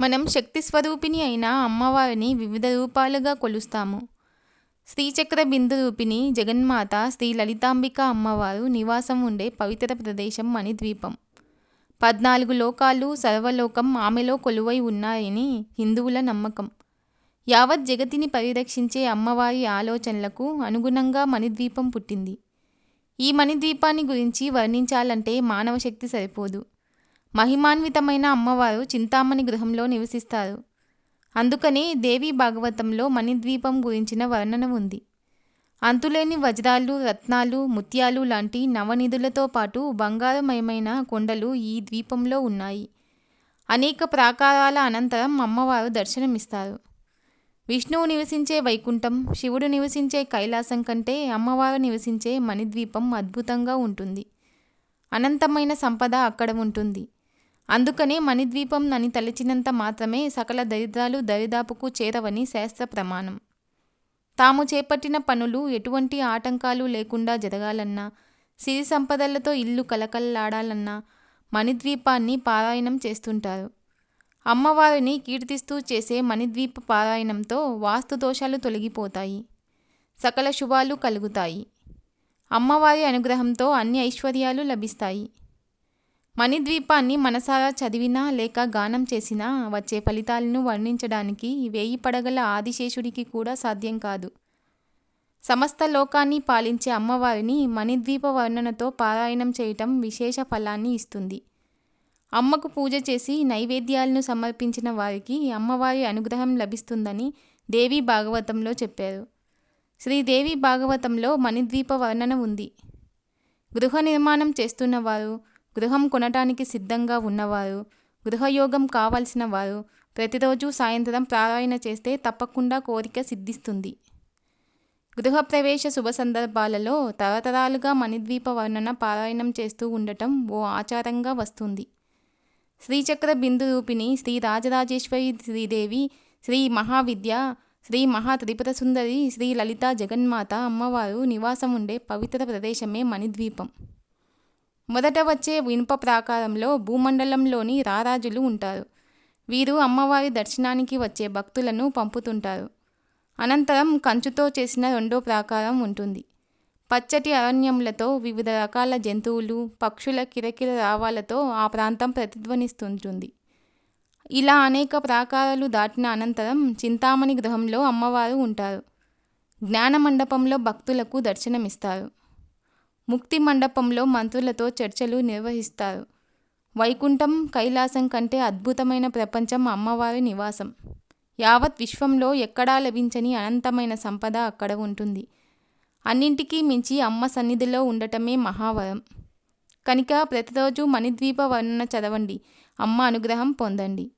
మనం శక్తి స్వరూపిణి అయిన అమ్మవారిని వివిధ రూపాలుగా కొలుస్తాము. శ్రీచక్ర బిందు రూపిణి జగన్మాత శ్రీ లలితాంబిక అమ్మవారు నివాసం ఉండే పవిత్ర ప్రదేశం మణిద్వీపం పద్నాలుగు లోకాలు సర్వలోకం ఆమెలో కొలువై ఉన్నాయని హిందువుల నమ్మకం. యావత్ జగతిని పరిరక్షించే అమ్మవారి ఆలోచనలకు అనుగుణంగా మణిద్వీపం పుట్టింది. ఈ మణిద్వీపాన్ని గురించి వర్ణించాలంటే మానవ శక్తి సరిపోదు. మహిమాన్వితమైన అమ్మవారు చింతామణి గృహంలో నివసిస్తారు. అందుకనే దేవి భాగవతంలో మణిద్వీపం గురించిన వర్ణన ఉంది. అంతులేని వజ్రాలు రత్నాలు ముత్యాలు లాంటి నవనిధులతో పాటు బంగారమయమైన కొండలు ఈ ద్వీపంలో ఉన్నాయి. అనేక ప్రాకారాల అనంతరం అమ్మవారు దర్శనమిస్తారు. విష్ణువు నివసించే వైకుంఠం శివుడు నివసించే కైలాసం కంటే అమ్మవారు నివసించే మణిద్వీపం అద్భుతంగా ఉంటుంది. అనంతమైన సంపద అక్కడ ఉంటుంది. అందుకనే మణిద్వీపం నని తలచినంత మాత్రమే సకల దరిద్రాలు దరిదాపుకు చేరవని శాస్త్ర ప్రమాణం. తాము చేపట్టిన పనులు ఎటువంటి ఆటంకాలు లేకుండా జరగాలన్నా సిరి సంపదలతో ఇల్లు కలకల్లాడాలన్నా మణిద్వీపాన్ని పారాయణం చేస్తుంటారు. అమ్మవారిని కీర్తిస్తూ చేసే మణిద్వీప పారాయణంతో వాస్తు దోషాలు తొలగిపోతాయి. సకల శుభాలు కలుగుతాయి. అమ్మవారి అనుగ్రహంతో అన్ని ఐశ్వర్యాలు లభిస్తాయి. మణిద్వీపాన్ని మనసారా చదివినా లేక గానం చేసినా వచ్చే ఫలితాలను వర్ణించడానికి వేయి పడగల ఆదిశేషుడికి కూడా సాధ్యం కాదు. సమస్త లోకాన్ని పాలించే అమ్మవారిని మణిద్వీప వర్ణనతో పారాయణం చేయటం విశేష ఫలాన్ని ఇస్తుంది. అమ్మకు పూజ చేసి నైవేద్యాలను సమర్పించిన వారికి అమ్మవారి అనుగ్రహం లభిస్తుందని దేవి భాగవతంలో చెప్పారు. శ్రీదేవి భాగవతంలో మణిద్వీప వర్ణన ఉంది. గృహ నిర్మాణం చేస్తున్నవారు గృహం కొనటానికి సిద్ధంగా ఉన్నవారు గృహయోగం కావలసిన వారు ప్రతిరోజు సాయంత్రం పారాయణ చేస్తే తప్పకుండా కోరిక సిద్ధిస్తుంది. గృహప్రవేశ శుభ సందర్భాలలో తరతరాలుగా మణిద్వీప వర్ణన పారాయణం చేస్తూ ఉండటం ఓ ఆచారంగా వస్తుంది. శ్రీచక్ర బిందు రూపిణి శ్రీ రాజరాజేశ్వరి శ్రీదేవి శ్రీ మహావిద్య శ్రీ మహాత్రిపుర సుందరి శ్రీ లలిత జగన్మాత అమ్మవారు నివాసం ఉండే పవిత్ర ప్రదేశమే మణిద్వీపం. మొదట వచ్చే ఇనుప ప్రాకారంలో భూమండలంలోని రారాజులు ఉంటారు. వీరు అమ్మవారి దర్శనానికి వచ్చే భక్తులను పంపుతుంటారు. అనంతరం కంచుతో చేసిన రెండో ప్రాకారం ఉంటుంది. పచ్చటి అరణ్యములతో వివిధ రకాల జంతువులు పక్షుల కిరకిర రావాలతో ఆ ప్రాంతం ప్రతిధ్వనిస్తుంటుంది. ఇలా అనేక ప్రాకారాలు దాటిన అనంతరం చింతామణి గృహంలో అమ్మవారు ఉంటారు. జ్ఞాన మండపంలో భక్తులకు దర్శనమిస్తారు. ముక్తి మండపంలో మంత్రులతో చర్చలు నిర్వహిస్తారు. వైకుంఠం కైలాసం కంటే అద్భుతమైన ప్రపంచం అమ్మవారి నివాసం. యావత్ విశ్వంలో ఎక్కడా లభించని అనంతమైన సంపద అక్కడ ఉంటుంది. అన్నింటికీ మించి అమ్మ సన్నిధిలో ఉండటమే మహావరం. కనుక ప్రతిరోజు మణిద్వీప వర్ణన చదవండి. అమ్మ అనుగ్రహం పొందండి.